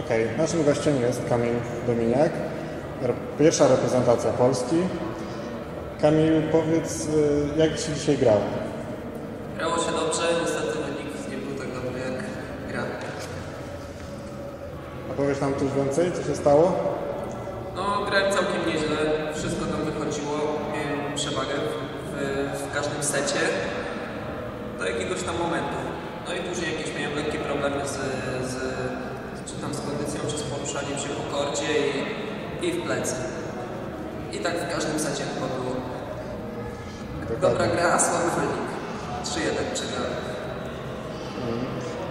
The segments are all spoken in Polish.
Okej, naszym gościem jest Kamil Dominiak, pierwsza reprezentacja Polski. Kamil, powiedz, y, jak Ci dzisiaj grało? Grało się dobrze, niestety wynik nie był tak dobry jak gra. A powiesz nam coś więcej, co się stało? No, grałem całkiem nieźle, wszystko tam wychodziło, miałem przewagę w, w każdym secie do jakiegoś tam momentu. No i później jakieś miałem lekkie problemy z, z, czy tam z poruszaniem się po korcie i, i w plecy. I tak w każdym secie chyba było. Dobra gra, słaby wynik. 3-1 przegrałem.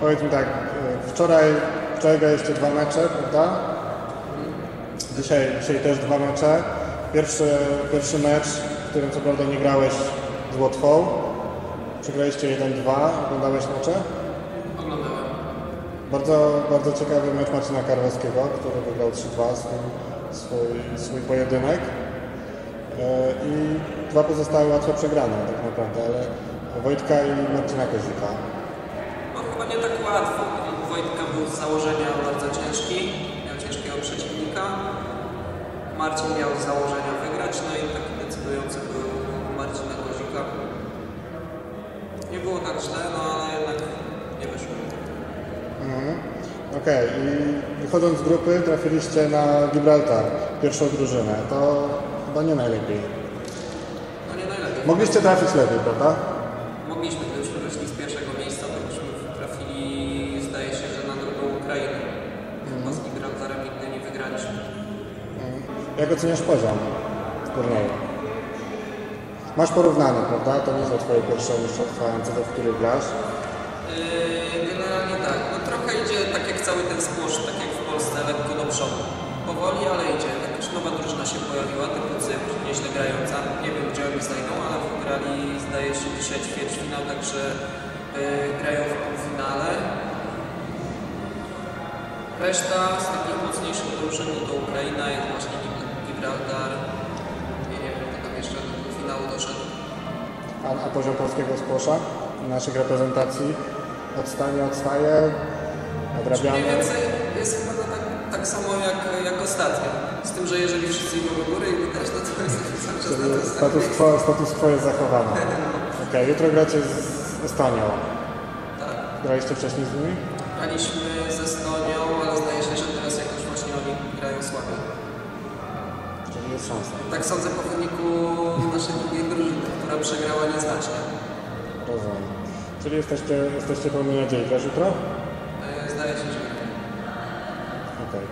Powiedz mi tak, y, wczoraj, wczoraj graliście dwa mecze, prawda? Dzisiaj, dzisiaj też dwa mecze. Pierwszy, pierwszy mecz, w którym co prawda nie grałeś z Łotwą. Przegraliście 1-2, oglądałeś mecze? Bardzo, bardzo ciekawy mecz Marcina Karwowskiego, który wygrał 3-2 swój, swój, swój pojedynek. E, I dwa pozostałe łatwo przegrane tak naprawdę, ale Wojtka i Marcina Kozika. No chyba nie tak łatwo. Wojtka był z założenia bardzo ciężki, miał ciężkiego przeciwnika. Marcin miał z założenia wygrać, no i taki decydujący był Marcina Kozika. Nie było tak źle, no ale jednak nie wyszło. Mhm. Okej, i wychodząc z grupy trafiliście na Gibraltar, pierwszą drużynę. To chyba nie najlepiej. No nie najlepiej. Mogliście trafić lepiej, prawda? Mogliśmy, gdybyśmy wyszli z pierwszego miejsca, to byśmy trafili, zdaje się, że na drugą Ukrainę. Chyba z Gibraltarem nigdy nie wygraliśmy. Jak oceniasz poziom turnieju? Masz porównanie, prawda? To nie są twoje pierwsze mistrzostwa NCT, w których grasz. Yy, Generalnie tak, no trochę idzie tak jak cały ten sport, tak jak w Polsce, lekko do przodu. Powoli, ale idzie. Jakaś nowa drużyna się pojawiła, typu Cypr, nieźle grająca. Nie wiem, gdzie oni znajdą, ale wygrali, zdaje się, dzisiaj ćwierćfinał, także yy, grają w półfinale. Reszta z takich mocniejszych drużyn to Ukraina, jest właśnie Gib- Gibraltar. Nie, nie wiem, tam jeszcze do półfinału doszedł. A, a poziom polskiego spłosza naszych reprezentacji odstanie, odstaje, Mniej nadrabiamy. więcej jest chyba tak, tak samo jak, jak ostatnio. Z tym, że jeżeli wszyscy idą do góry i my też, no to jest cały czas na tym status quo, status quo jest zachowany. Okej, jutro gracie z Estonią. Tak. Graliście wcześniej z nimi? Graliśmy z Estonią, ale zdaje się, że teraz jakoś właśnie oni grają słabiej. Czyli jest szansa. Tak sądzę po wyniku naszej drugiej drużyny, która przegrała nieznacznie. Rozumiem. Czyli jesteście, jesteście pełni nadziei. Grasz jutro? Okej.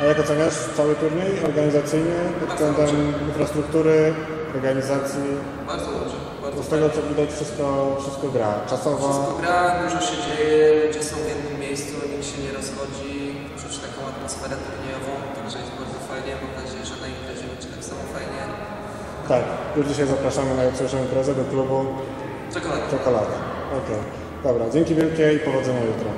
A jak oceniasz cały turniej organizacyjnie pod względem infrastruktury, organizacji? Bardzo dobrze. Bardzo z tego co widać wszystko, wszystko gra. Czasowo. Wszystko gra, dużo się dzieje, ludzie są w jednym miejscu, nikt się nie rozchodzi, czuć taką atmosferę turniejową, także jest bardzo fajnie. Mam nadzieję, że na imprezie będzie tak samo fajnie. Tak, już dzisiaj zapraszamy na jutrzejszą imprezę do klubu Czekolada. Czekolada. Okej. Dobra, dzięki wielkie i powodzenia jutro.